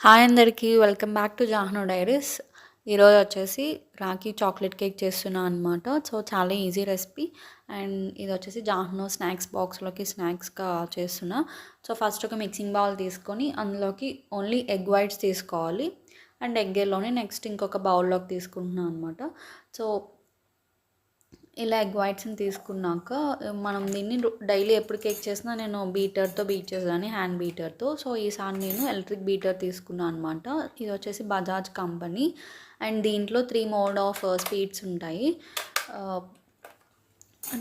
Hi అందరికీ welcome back to Jahno diaries. ఈరోజు వచ్చేసి రాఖీ చాక్లెట్ కేక్ చేస్తున్నా అనమాట సో చాలా ఈజీ రెసిపీ. అండ్ ఇది వచ్చేసి జాహ్నో స్నాక్స్ బాక్స్లోకి స్నాక్స్గా చేస్తున్నా. సో ఫస్ట్ ఒక మిక్సింగ్ బౌల్ తీసుకొని అందులోకి ఓన్లీ ఎగ్ వైట్స్ తీసుకోవాలి. అండ్ ఎగ్గేలోనే నెక్స్ట్ ఇంకొక బౌల్లోకి తీసుకుంటున్నాను అనమాట సో ఇలా ఎగ్ వైట్స్ని తీసుకున్నాక మనం దీన్ని డైలీ ఎప్పుడు కేక్ చేసినా నేను బీటర్తో బీట్ చేసేదాన్ని హ్యాండ్ బీటర్తో సో ఈసారి నేను ఎలక్ట్రిక్ బీటర్ తీసుకున్నాను అనమాట ఇది వచ్చేసి బజాజ్ కంపెనీ అండ్ దీంట్లో త్రీ మోడ్ ఆఫ్ స్పీడ్స్ ఉంటాయి.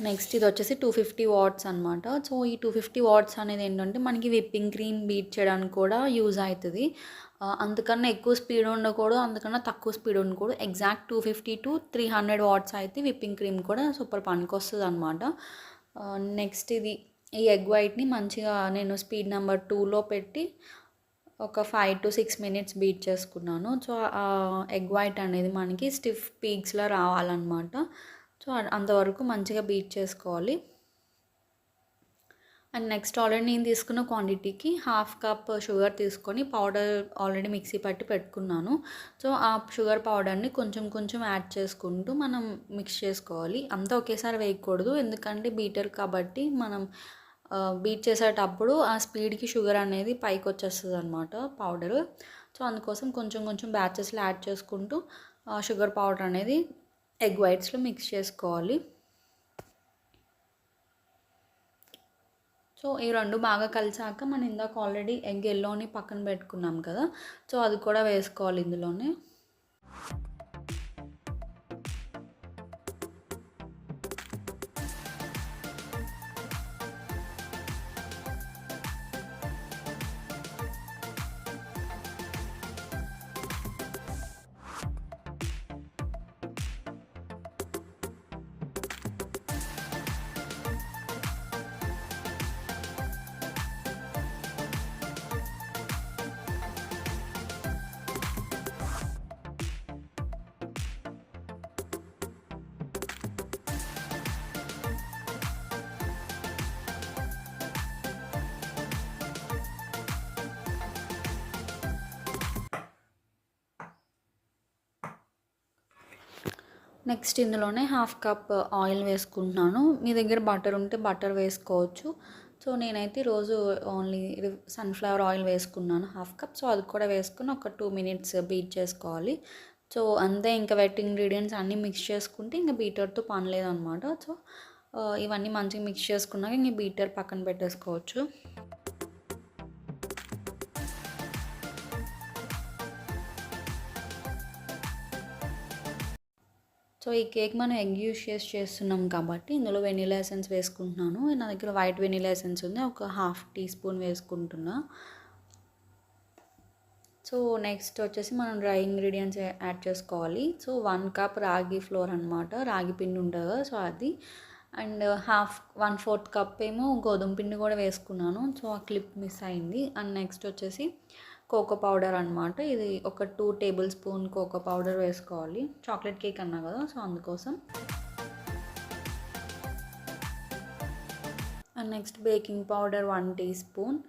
నెక్స్ట్ ఇది వచ్చేసి టూ ఫిఫ్టీ వాట్స్ అనమాట సో ఈ టూ ఫిఫ్టీ వాట్స్ అనేది ఏంటంటే మనకి విప్పింగ్ క్రీమ్ బీట్ చేయడానికి కూడా యూజ్ అవుతుంది. అందుకన్నా ఎక్కువ స్పీడ్ ఉండకూడదు అందుకన్నా తక్కువ స్పీడ్ ఉండకూడదు. Exact two fifty to three hundred watts అయితే విప్పింగ్ క్రీమ్ కూడా సూపర్ పనికొస్తుంది అనమాట నెక్స్ట్ ఇది ఈ ఎగ్ వైట్ని మంచిగా నేను స్పీడ్ నెంబర్ టూలో పెట్టి ఒక five to six minutes beat చేసుకున్నాను. సో ఎగ్ వైట్ అనేది మనకి స్టిఫ్ పీక్స్లో రావాలన్నమాట. సో అంతవరకు మంచిగా బీట్ చేసుకోవాలి. అండ్ నెక్స్ట్ ఆల్రెడీ నేను తీసుకున్న క్వాంటిటీకి హాఫ్ కప్ షుగర్ తీసుకొని పౌడర్ ఆల్రెడీ మిక్సీ పట్టి పెట్టుకున్నాను. సో ఆ షుగర్ పౌడర్ని కొంచెం కొంచెం యాడ్ చేసుకుంటూ మనం మిక్స్ చేసుకోవాలి. అంతా ఒకేసారి వేయకూడదు. ఎందుకంటే బీటర్ కాబట్టి మనం బీట్ చేసేటప్పుడు ఆ స్పీడ్కి షుగర్ అనేది పైకి వచ్చేస్తుంది అనమాట పౌడర్. సో అందుకోసం కొంచెం కొంచెం బ్యాచెస్లో యాడ్ చేసుకుంటూ షుగర్ పౌడర్ అనేది ఎగ్ వైట్స్లో మిక్స్ చేసుకోవాలి. సో ఈ రెండు బాగా కలిసాక మనం ఇందాక ఆల్రెడీ ఎగ్ ఎల్లోని పక్కన పెట్టుకున్నాం కదా సో అది కూడా వేసుకోవాలి ఇందులోనే. నెక్స్ట్ ఇందులోనే హాఫ్ కప్ ఆయిల్ వేసుకుంటున్నాను. మీ దగ్గర బటర్ ఉంటే బటర్ వేసుకోవచ్చు. సో నేనైతే రోజు ఓన్లీ సన్ఫ్లవర్ ఆయిల్ వేసుకున్నాను. Half cup. సో అది కూడా వేసుకుని ఒక టూ మినిట్స్ బీట్ చేసుకోవాలి. సో అంతే ఇంకా వెట్ ఇంగ్రీడియంట్స్ అన్నీ మిక్స్ చేసుకుంటే ఇంకా బీటర్తో పని లేదనమాట. సో ఇవన్నీ మంచిగా మిక్స్ చేసుకున్నాక ఇంక బీటర్ పక్కన పెట్టేసుకోవచ్చు. సో ఈ కేక్ మనం ఎగ్ యూస్ చేసి చేస్తున్నాం కాబట్టి ఇందులో వెనీలా ఎసెన్స్ వేసుకుంటున్నాను. నా దగ్గర వైట్ వెనీలా ఎసెన్స్ ఉంది. ఒక హాఫ్ టీ స్పూన్ వేసుకుంటున్నా. సో నెక్స్ట్ వచ్చేసి మనం డ్రై ఇంగ్రీడియంట్స్ యాడ్ చేసుకోవాలి. So one cup ragi flour అనమాట రాగి పిండి ఉంటుంది సో అది. And half one fourth cup ఏమో గోధుమ పిండి కూడా వేసుకున్నాను. సో ఆ క్లిప్ మిస్ అయింది. అండ్ నెక్స్ట్ వచ్చేసి కోకో పౌడర్ అనమాట ఇది ఒక two tablespoon cocoa powder వేసుకోవాలి. చాక్లెట్ కేక్ అన్నా కదా సో అందుకోసం. And next baking powder one teaspoon.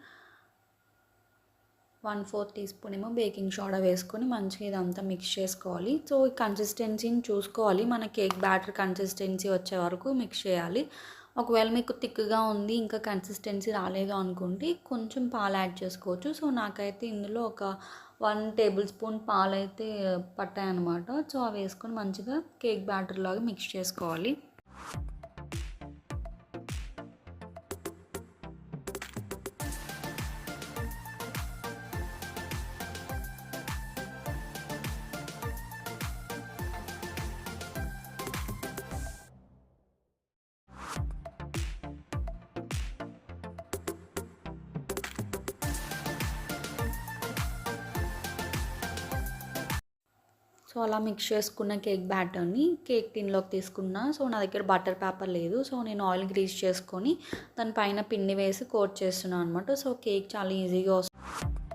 One fourth teaspoon ఏమో బేకింగ్ సోడా వేసుకొని మంచిగా ఇదంతా మిక్స్ చేసుకోవాలి. సో ఈ కన్సిస్టెన్సీని చూసుకోవాలి. మన కేక్ బ్యాటర్ కన్సిస్టెన్సీ వచ్చే వరకు మిక్స్ చేయాలి. ఒకవేళ మీకు థిక్గా ఉంది ఇంకా కన్సిస్టెన్సీ రాలేదు అనుకుంటే కొంచెం పాలు యాడ్ చేసుకోవచ్చు. సో నాకైతే ఇందులో ఒక వన్ టేబుల్ స్పూన్ పాలు అయితే పట్టాయన్నమాట. సో అవి వేసుకొని మంచిగా కేక్ బ్యాటర్ లాగా మిక్స్ చేసుకోవాలి. సో అలా మిక్స్ చేసుకున్న కేక్ బ్యాటర్ని కేక్ టిన్లోకి తీసుకున్నా. సో నా దగ్గర బటర్ పేపర్ లేదు. సో నేను ఆయిల్ గ్రీస్ చేసుకొని దానిపైన పిండి వేసి కోట్ చేస్తున్నాను అనమాట సో కేక్ చాలా ఈజీగా వస్తుంది.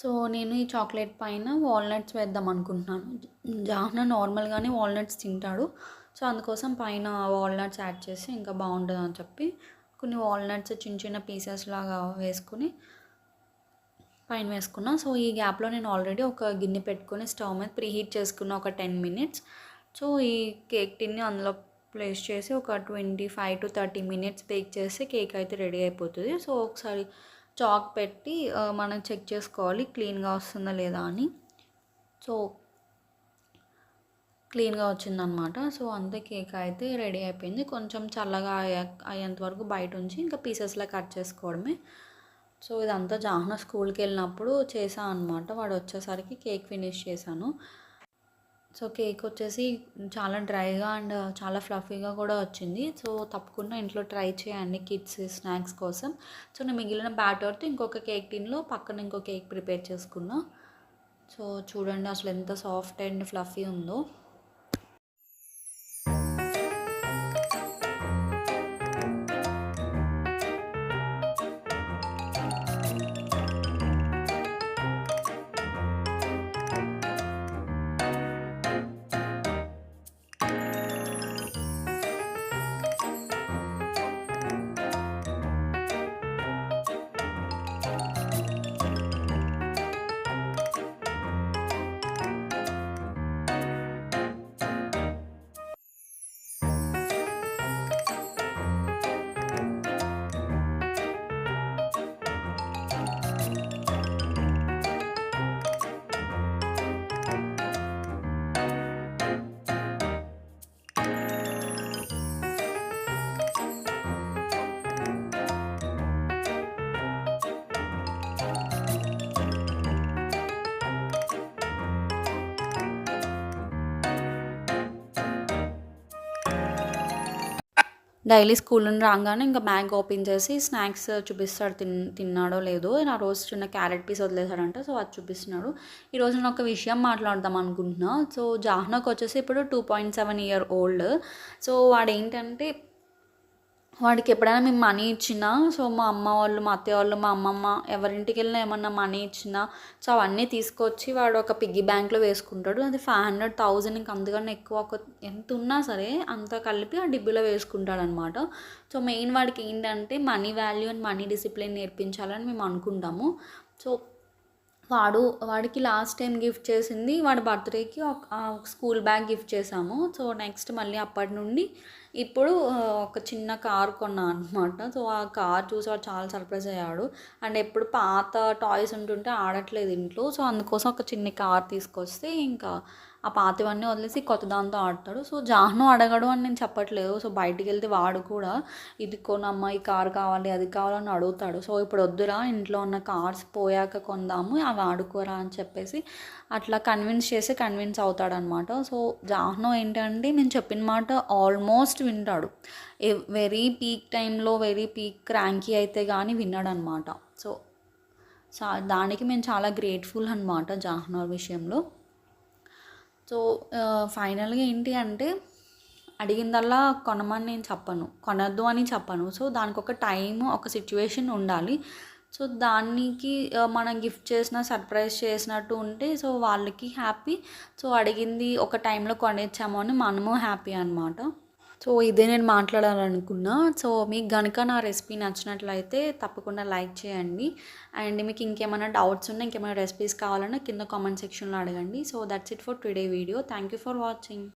సో నేను ఈ చాక్లెట్ పైన వాల్నట్స్ వేద్దాం అనుకుంటున్నాను. జాహ్న నార్మల్గానే వాల్నట్స్ తింటాడు. సో అందుకోసం పైన వాల్నట్స్ యాడ్ చేసి ఇంకా బాగుంటుంది అని చెప్పి కొన్ని వాల్నట్స్ చిన్న చిన్న పీసెస్ లాగా వేసుకుని పైన వేసుకున్నా. సో ఈ గ్యాప్లో నేను ఆల్రెడీ ఒక గిన్నె పెట్టుకొని స్టవ్ మీద ప్రీ హీట్ చేసుకున్న ఒక టెన్ మినిట్స్. సో ఈ కేక్ టిన్ని అందులో ప్లేస్ చేసి ఒక twenty five to thirty minutes bake చేస్తే కేక్ అయితే రెడీ అయిపోతుంది. సో ఒకసారి చాక్ పెట్టి మనం చెక్ చేసుకోవాలి క్లీన్గా వస్తుందా లేదా అని. సో క్లీన్గా వచ్చిందనమాట. సో అంతే కేక్ అయితే రెడీ అయిపోయింది. కొంచెం చల్లగా అయ్యేంత వరకు బయట ఉంచి ఇంకా పీసెస్లా కట్ చేసుకోవడమే. సో ఇదంతా జాహ్న స్కూల్కి వెళ్ళినప్పుడు చేశాను అనమాట. వాడు వచ్చేసరికి కేక్ ఫినిష్ చేశాను. సో కేక్ వచ్చేసి చాలా డ్రైగా అండ్ చాలా ఫ్లఫీగా కూడా వచ్చింది. సో తప్పకుండా ఇంట్లో ట్రై చేయండి కిడ్స్ స్నాక్స్ కోసం. సో నేను మిగిలిన బ్యాటర్తో ఇంకొక కేక్ టిన్లో పక్కన ఇంకో కేక్ ప్రిపేర్ చేసుకున్నా. సో చూడండి అసలు ఎంత సాఫ్ట్ అండ్ ఫ్లఫీ ఉందో. డైలీ స్కూల్ నుండి రాగానే ఇంకా బ్యాగ్ ఓపెన్ చేసి స్నాక్స్ చూపిస్తాడు తిన్ తిన్నాడో లేదో. ఆ రోజు చిన్న క్యారెట్ పీస్ వదిలేశాడంట సో అది చూపిస్తున్నాడు. ఈరోజు నేను ఒక విషయం మాట్లాడదాం అనుకుంటున్నా. సో జాహ్నకు వచ్చేసి ఇప్పుడు two point seven year old. So వాడు ఏంటంటే వాడికి ఎప్పుడైనా మేము మనీ ఇచ్చినా సో మా అమ్మ వాళ్ళు మా అత్తయ్య వాళ్ళు మా అమ్మమ్మ ఎవరింటికి వెళ్ళినా ఏమన్నా మనీ ఇచ్చినా సో అవన్నీ తీసుకొచ్చి వాడు ఒక పిగ్గీ బ్యాంక్లో వేసుకుంటాడు. అది ఫైవ్ హండ్రెడ్ థౌజండ్ ఇంక అందుకని ఎక్కువ ఒక ఎంత ఉన్నా సరే అంత కలిపి ఆ డిబ్బీలో వేసుకుంటాడు అనమాట సో మెయిన్ వాడికి ఏంటంటే money value and money discipline నేర్పించాలని మేము అనుకుంటాము. సో వాడు వాడికి లాస్ట్ టైం గిఫ్ట్ చేసింది వాడి బర్త్డేకి ఒక ఒక స్కూల్ బ్యాగ్ గిఫ్ట్ చేసాము. సో నెక్స్ట్ మళ్ళీ అప్పటి నుండి ఇప్పుడు ఒక చిన్న కార్ కొన్నా అనమాట సో ఆ కార్ చూసి వాడు చాలా సర్ప్రైజ్ అయ్యాడు. అండ్ ఎప్పుడు పాత టాయ్స్ ఉంటుంటే ఆడట్లేదు ఇంట్లో. సో అందుకోసం ఒక చిన్న కార్ తీసుకొస్తే ఇంకా ఆ పాతవన్నీ వదిలేసి కొత్త దాంతో ఆడతాడు. సో జాహ్ను అడగడు అని నేను చెప్పట్లేదు. సో బయటికి వెళ్తే వాడు కూడా ఇది కొనమ్మా ఈ కార్ కావాలి అది కావాలని అడుగుతాడు. సో ఇప్పుడు వద్దురా ఇంట్లో ఉన్న కార్స్ పోయాక కొందాము అవి ఆడుకోరా అని చెప్పేసి అట్లా కన్విన్స్ చేసి కన్విన్స్ అవుతాడనమాట. సో జాహ్ను ఏంటంటే నేను చెప్పిన మాట ఆల్మోస్ట్ వింటాడు. వెరీ పీక్ టైంలో వెరీ పీక్ క్రాంకీ అయితే కానీ విన్నాడనమాట సో దానికి మేము చాలా గ్రేట్ఫుల్ అనమాట జాహ్నర్ విషయంలో. సో ఫైనల్గా ఏంటి అంటే అడిగిందల్లా కొనమని నేను చెప్పను. కొనద్దు అని చెప్పను. సో దానికి ఒక టైం ఒక సిచ్యువేషన్ ఉండాలి. సో దానికి మనం గిఫ్ట్ చేసిన సర్ప్రైజ్ చేసినట్టు ఉంటే సో వాళ్ళకి హ్యాపీ. సో అడిగింది ఒక టైంలో కొనిచ్చాము అని మనము హ్యాపీ అనమాట సో ఇదే నేను మాట్లాడాలనుకున్నా. సో మీకు కనుక నా రెసిపీ నచ్చినట్లయితే తప్పకుండా లైక్ చేయండి. అండ్ మీకు ఇంకేమైనా డౌట్స్ ఉన్నా ఇంకేమైనా రెసిపీస్ కావాలన్నా కింద కామెంట్ సెక్షన్లో అడగండి. So that's it for today video thank you for watching